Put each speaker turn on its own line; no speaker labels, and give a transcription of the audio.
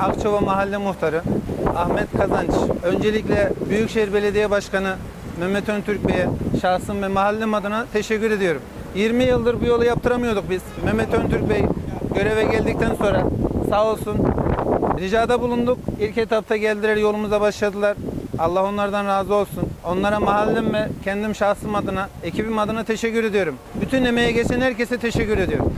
Akçova Mahalle Muhtarı Ahmet Kazanç. Öncelikle Büyükşehir Belediye Başkanı Mehmet Öntürk Bey'e şahsım ve mahallem adına teşekkür ediyorum. 20 yıldır bu yolu yaptıramıyorduk biz. Mehmet Öntürk Bey göreve geldikten sonra sağ olsun ricada bulunduk. İlk etapta geldiler yolumuza başladılar. Allah onlardan razı olsun. Onlara mahallem ve kendim şahsım adına, ekibim adına teşekkür ediyorum. Bütün emeğe geçen herkese teşekkür ediyorum.